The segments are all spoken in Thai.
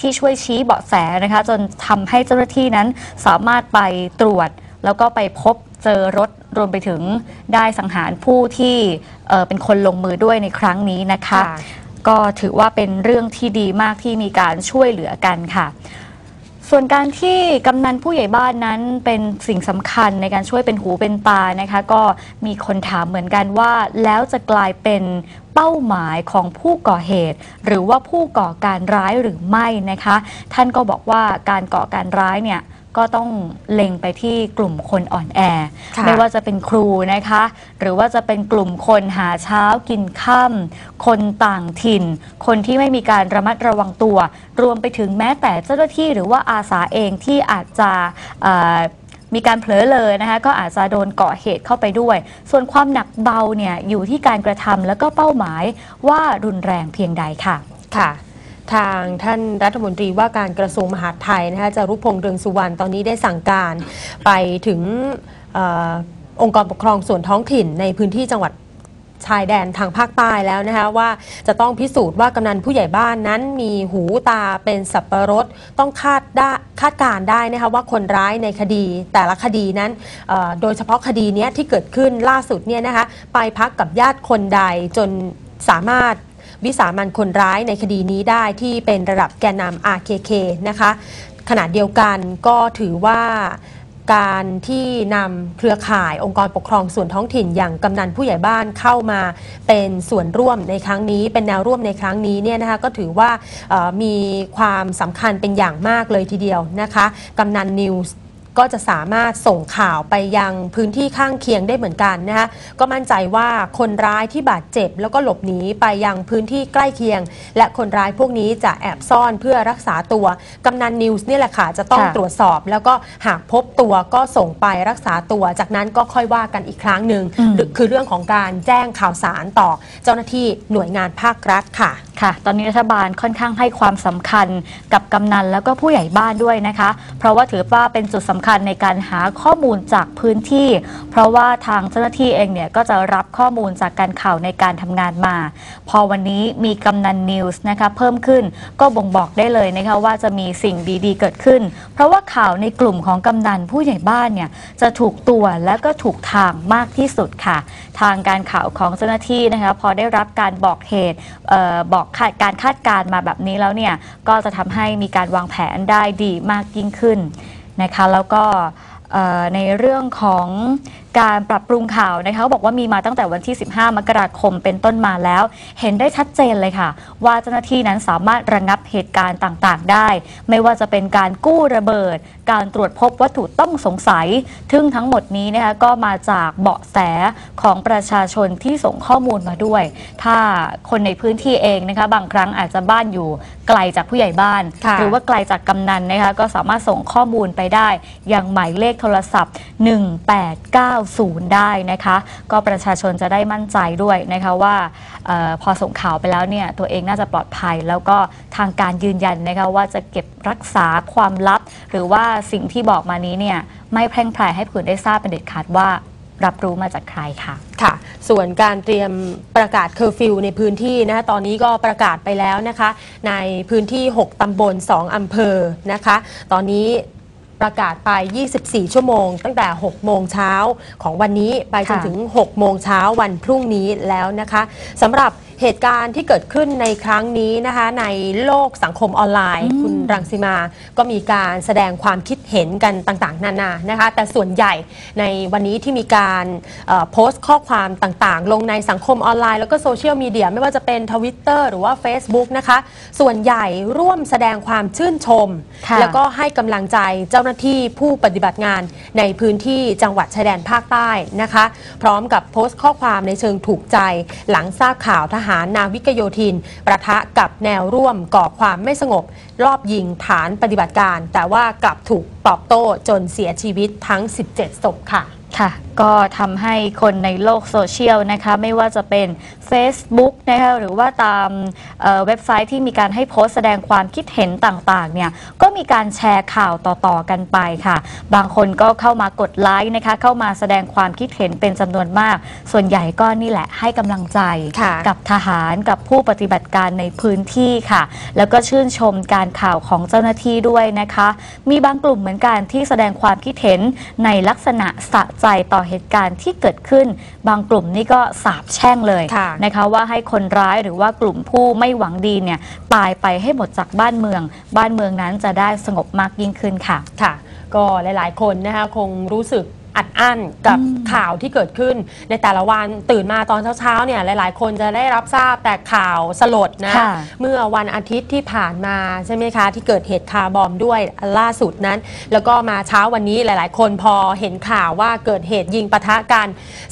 ที่ช่วยชี้เบาะแสนะคะ จนทำให้เจ้าหน้าที่นั้นสามารถไปตรวจ แล้วก็ไปพบเจอรถรวมไปถึงได้สังหารผู้ที่เอ่อเป็นคนลงมือด้วยในครั้งนี้นะคะ ค่ะ ก็ถือว่าเป็นเรื่องที่ดีมากที่มีการช่วยเหลือกันค่ะ ส่วนการที่กำนันผู้ใหญ่บ้านนั้นเป็นสิ่งสำคัญในการช่วยเป็นหูเป็นตานะคะ ก็มีคนถามเหมือนกันว่า แล้วจะกลายเป็นเป้าหมายของผู้ก่อเหตุ หรือว่าผู้ก่อการร้ายหรือไม่นะคะ ท่านก็บอกว่าการก่อการร้ายเนี่ย ก็ต้องเล็งไปที่กลุ่มคนอ่อนแอ ค่ะไม่ว่าจะเป็นครูนะคะ หรือว่าจะเป็นกลุ่มคนหาเช้ากินค่ำคนต่างถิ่น คนที่ไม่มีการระมัดระวังตัว รวมไปถึงแม้แต่เจ้าหน้าที่หรือว่าอาสาเองที่อาจจะเอ่อมีการเผลอเลยนะคะ ก็อาจจะโดนเกาะเหตุเข้าไปด้วย ส่วนความหนักเบาเนี่ยอยู่ที่การกระทำแล้วก็เป้าหมายว่ารุนแรงเพียงใดค่ะ ค่ะ ทางท่านรัฐมนตรีว่าการกระทรวงมหาดไทยนะคะจารุพงษ์เรืองสุวรรณตอนนี้ได้สั่งการไปถึงอองค์กรปกครองส่วนท้องถิ่นในพื้นที่จังหวัดชายแดนทางภาคใต้แล้วนะคะว่าจะต้องพิสูจน์ว่ากำนันผู้ใหญ่บ้านนั้นมีหูตาเป็นสับปะรดต้องคาดได้คาดการได้นะคะว่าคนร้ายในคดีแต่ละคดีนั้นโดยเฉพาะคดีนี้ที่เกิดขึ้นล่าสุดเนี่ยนะคะไปพักกับญาติคนใดจนสามารถ วิสามันคนร้ายในคดีนี้ได้ที่เป็นระดับแกนนำ RKK นะคะ ขณะเดียวกันก็ถือว่าการที่นำเครือข่ายองค์กรปกครองส่วนท้องถิ่นอย่างกำนันผู้ใหญ่บ้านเข้ามาเป็นส่วนร่วมในครั้งนี้ เป็นแนวร่วมในครั้งนี้เนี่ยนะคะก็ถือว่ามีความสำคัญเป็นอย่างมากเลยทีเดียวนะคะกำนันนิวส์ ก็จะสามารถส่งข่าวไปยังพื้นที่ข้างเคียงได้เหมือนกันนะคะก็มั่นใจว่าคนร้ายที่บาดเจ็บ แล้วก็หลบหนีไปยังพื้นที่ใกล้เคียง และคนร้ายพวกนี้จะแอบซ่อนเพื่อรักษาตัว กำนันนิวส์นี่แหละค่ะจะต้องค่ะตรวจสอบ แล้วก็หากพบตัวก็ส่งไปรักษาตัว จากนั้นก็ค่อยว่ากันอีกครั้งหนึ่งอืมหรือคือเรื่องของการแจ้งข่าวสารต่อ เจ้าหน้าที่หน่วยงานภาครัฐค่ะค่ะ ตอนนี้รัฐบาลค่อนข้างให้ความสำคัญกับกำนันแล้วก็ผู้ใหญ่บ้านด้วยนะคะ เพราะว่าถือว่าเป็นจุดสำคัญในการหาข้อมูลจากพื้นที่ เพราะว่าทางเจ้าหน้าที่เองเนี่ยก็จะรับข้อมูลจากการข่าวในการทำงานมา พอวันนี้มีกำนันนิวส์นะคะเพิ่มขึ้นก็บ่งบอกได้เลยนะคะว่าจะมีสิ่งดีๆ เกิดขึ้น เพราะว่าข่าวในกลุ่มของกำนันผู้ใหญ่บ้านเนี่ยจะถูกตัวและก็ถูกทางมากที่สุดค่ะ ทางการข่าวของเจ้าหน้าที่นะคะพอได้รับการบอกเหตุออบอกคาดการคาดการณ์มาแบบนี้แล้วเนี่ยก็จะทำให้มีการวางแผนได้ดีมากยิ่งขึ้น นะคะแล้วก็ในเรื่องของการปรับปรุงข่าวนะคะเขาบอกว่ามีมาตั้งแต่วันที่ 15 มกราคมเป็นต้นมาแล้ว เห็นได้ชัดเจนเลยค่ะ ว่าเจ้าหน้าที่นั้นสามารถระงับเหตุการณ์ต่างๆ ได้ ไม่ว่าจะเป็นการกู้ระเบิด การตรวจพบวัตถุต้องสงสัยซึ่งทั้งหมดนี้นะคะก็มาจากเบาะแสของประชาชนที่ส่งข้อมูลมาด้วย ถ้าคนในพื้นที่เองนะคะบางครั้งอาจจะบ้านอยู่ไกลจากผู้ใหญ่บ้านค่ะหรือว่าไกลจากกำนันนะคะก็สามารถส่งข้อมูลไปได้ยังหมายเลขโทรศัพท์90 ได้นะคะ ก็ประชาชนจะได้มั่นใจด้วยนะคะว่าออพอส่งข่าวไปแล้วเนี่ยตัวเองน่าจะปลอดภัย แล้วก็ทางการยืนยันนะคะว่าจะเก็บรักษาความลับ หรือว่าสิ่งที่บอกมานี้เนี่ยไม่แพร่งพรายให้ผู้อื่นได้ทราบเป็นเด็ดขาดว่ารับรู้มาจากใครค่ะ ค่ะ ส่วนการเตรียมประกาศเคอร์ฟิวในพื้นที่นะคะตอนนี้ก็ประกาศไปแล้วนะคะ ในพื้นที่ 6 ตำบล 2 อำเภอนะคะ ตอนนี้ ประกาศไป 24 ชั่วโมง ตั้งแต่ 6 โมงเช้าของวันนี้ไปจนค่ะถึง 6 โมงเช้าวันพรุ่งนี้แล้วนะคะสำหรับ เหตุการณ์ที่เกิดขึ้นในครั้งนี้นะคะในโลกสังคมออนไลน์อืมคุณรังสิมา ก็มีการแสดงความคิดเห็นกันต่างๆ นานานะคะ แต่ส่วนใหญ่ในวันนี้ที่มีการเอ่อโพสต์ข้อความต่างๆ ลงในสังคมออนไลน์ แล้วก็โซเชียลมีเดียไม่ว่าจะเป็นทวิตเตอร์หรือว่า Facebook นะคะ ส่วนใหญ่ร่วมแสดงความชื่นชมค่ะแล้วก็ให้กำลังใจเจ้าหน้าที่ผู้ปฏิบัติงานในพื้นที่จังหวัดชายแดนภาคใต้นะคะ พร้อมกับโพสต์ข้อความในเชิงถูกใจหลังทราบข่าวทหารนาวิกโยธิน ประทะกับแนวร่วมก่อความไม่สงบ รอบยิงฐานปฏิบัติการ แต่ว่ากลับถูกตอบโต้จนเสียชีวิตทั้ง 17 ศพค่ะค่ะก็ทำให้คนในโลกโซเชียลนะคะไม่ว่าจะเป็น Facebook นะคะหรือว่าตามเเว็บไซต์ที่มีการให้โพสต์แสดงความคิดเห็นต่างๆเนี่ย มีมีการแชร์ข่าวต่อๆกันไปค่ะ บางคนก็เข้ามากดไลค์นะคะ เข้ามาแสดงความคิดเห็นเป็นจำนวนมาก ส่วนใหญ่ก็นี่แหละให้กำลังใจค่ะกับทหารกับผู้ปฏิบัติการในพื้นที่ค่ะ แล้วก็ชื่นชมการข่าวของเจ้าหน้าที่ด้วยนะคะ มีบางกลุ่มเหมือนกันที่แสดงความคิดเห็นในลักษณะสะใจต่อเหตุการณ์ที่เกิดขึ้น บางกลุ่มนี่ก็สาบแช่งเลยค่ะนะคะว่าให้คนร้ายหรือว่ากลุ่มผู้ไม่หวังดีเนี่ยตายไปให้หมดจากบ้านเมือง บ้านเมืองนั้นจะได้สงบมากยิ่งขึ้นค่ะ ค่ะ ก็หลาย ๆ คนนะคะคงรู้สึก อัดอั้นกับอืมข่าวที่เกิดขึ้น ในแต่ละวันตื่นมาตอนเช้าๆเนี่ยหลายๆ คนจะได้รับทราบแต่ข่าวสลดนะค่ะเมื่อวันอาทิตย์ที่ผ่านมาใช่ไหมคะ ที่เกิดเหตุคาร์บอมด้วยล่าสุดนั้น แล้วก็มาเช้าวันนี้หลายๆ คนพอเห็นข่าวว่าเกิดเหตุยิงปะทะกัน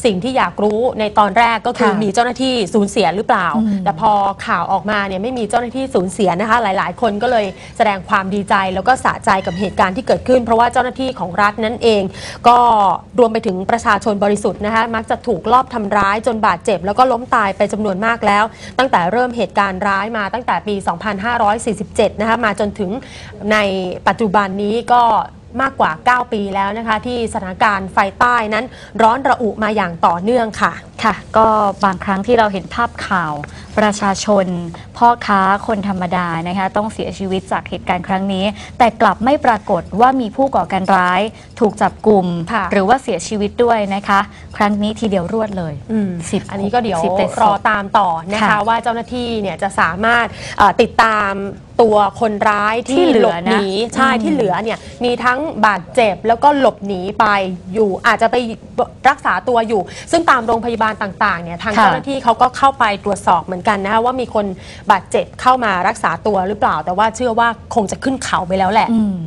สิ่งที่อยากรู้ในตอนแรกก็คือค่ะมีเจ้าหน้าที่สูญเสียหรือเปล่าอืมแต่พอข่าวออกมาเนี่ยไม่มีเจ้าหน้าที่สูญเสียนะคะ หลายๆ คนก็เลยแสดงความดีใจแล้วก็สะใจกับเหตุการณ์ที่เกิดขึ้น เพราะว่าเจ้าหน้าที่ของรัฐนั่นเองก็รวมไปถึงประชาชนบริสุทธิ์นะคะมักจะถูกลอบทำร้ายจนบาดเจ็บ แล้วก็ล้มตายไปจำนวนมากแล้ว ตั้งแต่เริ่มเหตุการณ์ร้ายมาตั้งแต่ปี 2547 นะคะมาจนถึงในปัจจุบันนี้ก็ มากกว่า 9 ปีแล้วนะคะ ที่สถานการณ์ไฟใต้นั้นร้อนระอุมาอย่างต่อเนื่องค่ะ ค่ะ ก็บางครั้งที่เราเห็นภาพข่าว ประชาชน พ่อค้าคนธรรมดานะคะ ต้องเสียชีวิตจากเหตุการณ์ครั้งนี้ แต่กลับไม่ปรากฏว่ามีผู้ก่อการร้าย ถูกจับกลุ่มค่ะหรือว่าเสียชีวิตด้วยนะคะ ครั้งนี้ทีเดียวรวดเลยอืมสิบอันนี้ก็เดี๋ยวสิบเจ็ดศพรอตามต่อนะคะค่ะว่าเจ้าหน้าที่เนี่ยจะสามารถเอ่อติดตาม ตัวคนร้ายที่ที่เหลืหลอบหนีนะใช่อืมที่เหลือเนี่ยมีทั้งบาดเจ็บแล้วก็หลบหนีไปอยู่อาจจะไปรักษาตัวอยู่ ซึ่งตามโรงพยาบาลต่างๆเนี่ยทางค่ะ เจ้าหน้าที่เขาก็เข้าไปตรวจสอบเหมือนกันนะคะว่ามีคนบาดเจ็บเข้ามารักษาตัวหรือเปล่า แต่ว่าเชื่อว่าคงจะขึ้นเขาไปแล้วแหละ อืม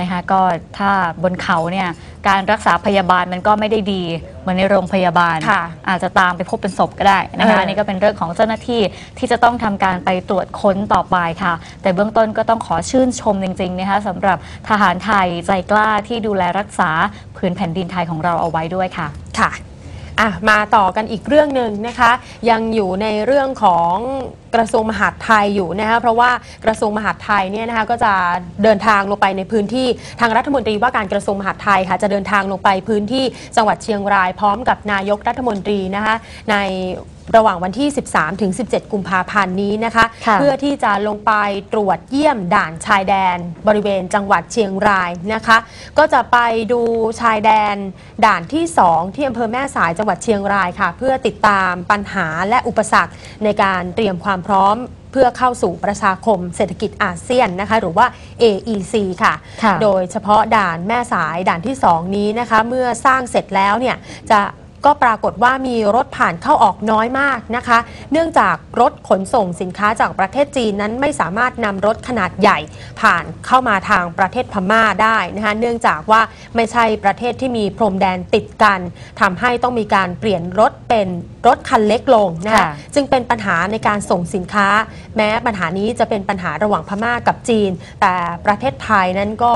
นะคะก็ถ้าบนเขาเนี่ยการรักษาพยาบาลมันก็ไม่ได้ดีเหมือนในโรงพยาบาล ค่ะอาจจะตามไปพบเป็นศพก็ได้นะคะเอออัอันนี้ก็เป็นเรื่องของเจ้าหน้าที่ที่จะต้องทำการไปตรวจค้นต่อไปค่ะ แต่เบื้องต้นก็ต้องขอชื่นชมจริงๆนะคะสำหรับทหารไทยใจกล้าที่ดูแลรักษาผืนแผ่นดินไทยของเราเอาไว้ด้วยค่ะ ค่ะ อะมาต่อกันอีกเรื่องหนึ่งนะคะ ยังอยู่ในเรื่องของกระทรวงมหาดไทยอยู่นะคะเพราะว่ากระทรวงมหาดไทยเนี่ยนะคะก็จะเดินทางลงไปในพื้นที่ทางรัฐมนตรีว่าการกระทรวงมหาดไทยค่ะจะเดินทางลงไปพื้นที่จังหวัดเชียงรายพร้อมกับนายกรัฐมนตรีนะคะใน ระหว่างวันที่ 13ถึง17 กุมภาพันธ์นี้นะคะค่ะเพื่อที่จะลงไปตรวจเยี่ยมด่านชายแดน บริเวณจังหวัดเชียงรายนะคะ ก็จะไปดูชายแดนด่านที่ 2 ที่อำเภอแม่สายจังหวัดเชียงรายค่ะ เพื่อติดตามปัญหาและอุปสรรคในการเตรียมความพร้อมเพื่อเข้าสู่ประชาคมเศรษฐกิจอาเซียนนะคะ หรือว่า AEC ค่ะค่ะโดยเฉพาะด่านแม่สายด่านที่ 2 นี้นะคะ เมื่อสร้างเสร็จแล้วเนี่ยจะ ก็ปรากฏว่ามีรถผ่านเข้าออกน้อยมากนะคะ เนื่องจากรถขนส่งสินค้าจากประเทศจีนนั้นไม่สามารถนำรถขนาดใหญ่ผ่านเข้ามาทางประเทศพม่าได้นะคะเนื่องจากว่าไม่ใช่ประเทศที่มีพรมแดนติดกันทำให้ต้องมีการเปลี่ยนรถเป็นรถคันเล็กลงนะคะค่ะจึงเป็นปัญหาในการส่งสินค้า แม้ปัญหานี้จะเป็นปัญหาระหว่างพม่ากับจีน แต่ประเทศไทยนั้นก็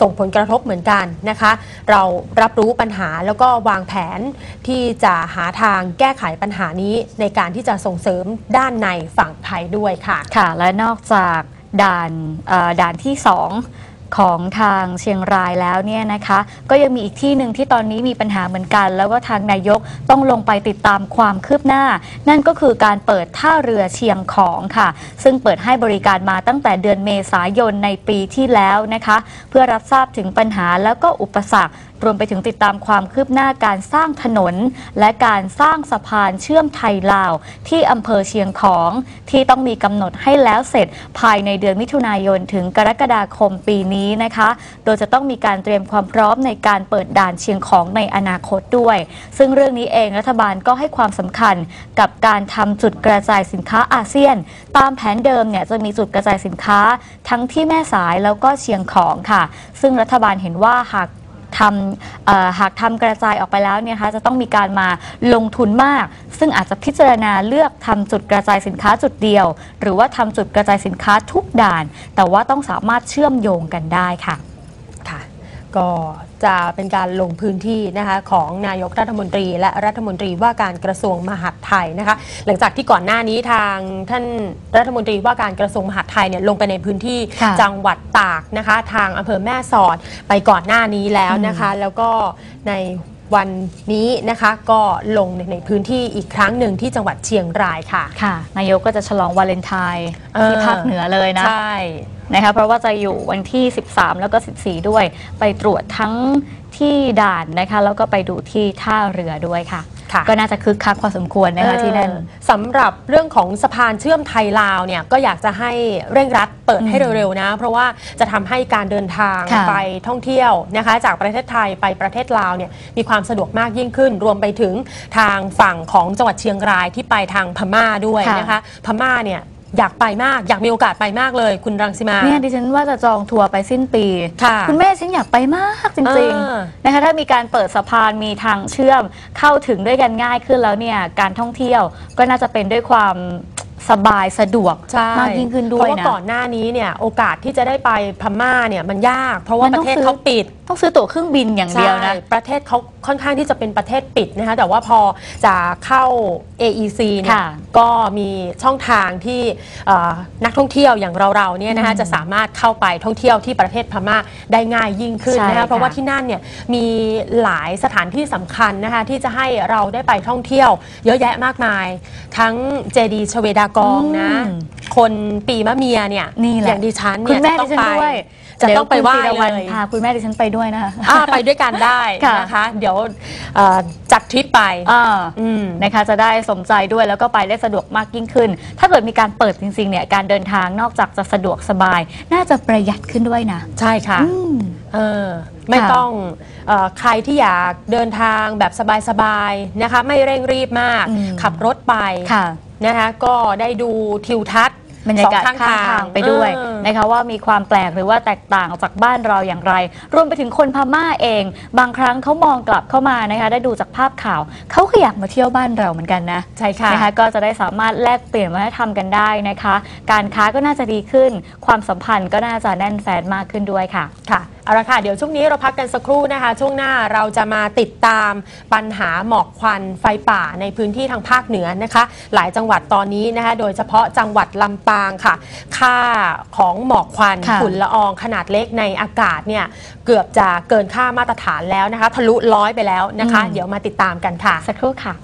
ส่งผลกระทบเหมือนกันนะคะ เรารับรู้ปัญหาแล้วก็วางแผนที่จะหาทางแก้ไขปัญหานี้ในการที่จะส่งเสริมด้านในฝั่งไทยด้วยค่ะ ค่ะ และนอกจากด่านด่านที่ 2 ของทางเชียงรายแล้วเนี่ยนะคะ ก็ยังมีอีกที่หนึ่งที่ตอนนี้มีปัญหาเหมือนกัน แล้วก็ทางนายกต้องลงไปติดตามความคืบหน้า นั่นก็คือการเปิดท่าเรือเชียงของค่ะ ซึ่งเปิดให้บริการมาตั้งแต่เดือนเมษายนในปีที่แล้วนะคะ เพื่อรับทราบถึงปัญหาแล้วก็อุปสรรค รวมไปถึงติดตามความคืบหน้าการสร้างถนน และการสร้างสะพานเชื่อมไทยลาว ที่อำเภอเชียงของ ที่ต้องมีกำหนดให้แล้วเสร็จภายในเดือนมิถุนายนถึงกรกฎาคมปีนี้นะคะ โดยจะต้องมีการเตรียมความพร้อมในการเปิดด่านเชียงของในอนาคตด้วย ซึ่งเรื่องนี้เองรัฐบาลก็ให้ความสำคัญกับการทำจุดกระจายสินค้าอาเซียน ตามแผนเดิมเนี่ยจะมีจุดกระจายสินค้า ทั้งที่แม่สายแล้วก็เชียงของค่ะ ซึ่งรัฐบาลเห็นว่าหาก ทำหากทำกระจายออกไปแล้วเนี่ยนะคะจะต้องมีการมาลงทุนมาก ซึ่งอาจจะพิจารณาเลือกทำจุดกระจายสินค้าจุดเดียว หรือว่าทำจุดกระจายสินค้าทุกด่าน แต่ว่าต้องสามารถเชื่อมโยงกันได้ค่ะ ก็จะเป็นการลงพื้นที่นะคะของนายกรัฐมนตรี และรัฐมนตรีว่าการกระทรวงมหาดไทยนะคะหลังจากที่ก่อนหน้านี้ทางท่านรัฐมนตรีว่าการกระทรวงมหาดไทยเนี่ยลงไปในพื้นที่ค่ะจังหวัดตากนะคะทางอำเภอแม่สอดไปก่อนหน้านี้แล้วนะคะแล้วก็ในวันนี้นะคะก็ลงในพื้นที่อีกครั้งหนึ่งที่จังหวัดเชียงรายค่ะค่ะ นายกก็จะฉลองวาเลนไทน์เออที่ภาคเหนือเลยนะใช่ นะคะเพราะว่าจะอยู่วันที่ 13 แล้วก็ 14 ด้วย ไปตรวจทั้งที่ด่านนะคะแล้วก็ไปดูที่ท่าเรือด้วยค่ะ ค่ะก็น่าจะคึกคักพอสมควรนะคะที่นั่น เออสำหรับเรื่องของสะพานเชื่อมไทยลาวเนี่ยก็อยากจะให้เร่งรัดเปิดให้อืมเร็วๆนะ เพราะว่าจะทำให้การเดินทางค่ะ ไปท่องเที่ยวนะคะ จากประเทศไทยไปประเทศลาวเนี่ยมีความสะดวกมากยิ่งขึ้น รวมไปถึงทางฝั่งของจังหวัดเชียงรายที่ไปทางพม่าด้วยค่ะนะคะ พม่าเนี่ย อยากไปมาก อยากมีโอกาสไปมากเลย คุณรังสิมา เนี่ยดิฉันว่าจะจองทัวร์ไปสิ้นปี ค่ะณแม่ฉันอยากไปมากจริงเออๆนะคะถ้ามีการเปิดสะพานมีทางเชื่อมเข้าถึงด้วยกันง่ายขึ้นแล้วเนี่ยการท่องเที่ยวก็น่าจะเป็นด้วยความ สบายสะดวกใช่มากยิ่งขึ้นด้เพวยราะว่านะก่อนหน้านี้เนี่ยโอกาสที่จะได้ไปพม่าเนี่ยมันยาก เพราะว่ามันปต้อระงเทศซื้อ เขาปิด ต้องซื้อตั๋วเครื่องบินอย่างเดียวนะ ใช่ประเทศเขาค่อนข้างที่จะเป็นประเทศปิดนะคะแต่ว่าพอจะเข้า AEC เนี่ยค่ะก็มีช่องทางที่เอ่อนักท่องเที่ยวอย่างเราๆเนี่ยนะคะอืมจะสามารถเข้าไปท่องเที่ยวที่ประเทศพม่าได้ง่ายยิ่งขึ้นใช่นะคะค่ะเพราะว่าที่นั่นเนี่ยมีหลายสถานที่สำคัญนะคะที่จะให้เราได้ไปท่องเที่ยว เยอะแยะมากมาย ทั้งเจดีย์ชเวดากองนะอืมคนปีมะเมียเนี่ยนี่แหละอย่างดิฉันคุเนี่ณยแม่จะต้องดิฉันไปด้วยจะต้องไปไหว้เดี๋ยคุณธีรวรรณเลยพาคุณแม่ดิฉันไปด้วยนะคะ อ่าไปด้วยกันได้ค่ะ นะคะ เดี๋ยวเอ่อจัดทริปไปอ่าอืม นะคะจะได้สมใจด้วยแล้วก็ไปได้สะดวกมากยิ่งขึ้น ถ้าเกิดมีการเปิดจริงๆเนี่ยการเดินทางนอกจากจะสะดวกสบาย น่าจะประหยัดขึ้นด้วยนะ ใช่ค่ะอืม เออไม่ค่ะต้องเออใครที่อยากเดินทางแบบสบายๆนะคะ ไม่เร่งรีบมาก อืมขับรถไป ค่ะ นะคะก็ได้ดูทิวทัศน์บรรยากาศสองข้างทางไปด้วยเออ นะคะว่ามีความแปลกหรือว่าแตกต่างจากบ้านเราอย่างไร รวมไปถึงคนพม่าเอง บางครั้งเขามองกลับเข้ามานะคะได้ดูจากภาพข่าวเขาก็อยากมาเที่ยวบ้านเราเหมือนกันนะ ใช่ค่ะ นะคะก็จะได้สามารถแลกเปลี่ยนวัฒนธรรมกันได้นะคะ การค้าก็น่าจะดีขึ้น ความสัมพันธ์ก็น่าจะแน่นแฟนมากขึ้นด้วยค่ะ ค่ะ เอาละค่ะ เดี๋ยวช่วงนี้เราพักกันสักครู่นะคะ ช่วงหน้าเราจะมาติดตามปัญหาหมอกควันไฟป่าในพื้นที่ทางภาคเหนือนะคะ หลายจังหวัดตอนนี้นะคะ โดยเฉพาะจังหวัดลำปางค่ะ ค่าของหมอกควันค่ะฝุ่นละอองขนาดเล็กในอากาศเนี่ยเกือบจะเกินค่ามาตรฐานแล้วนะคะ ทะลุร้อยไปแล้วนะคะ เดี๋ยวมาติดตามกันค่ะ สักครู่ค่ะ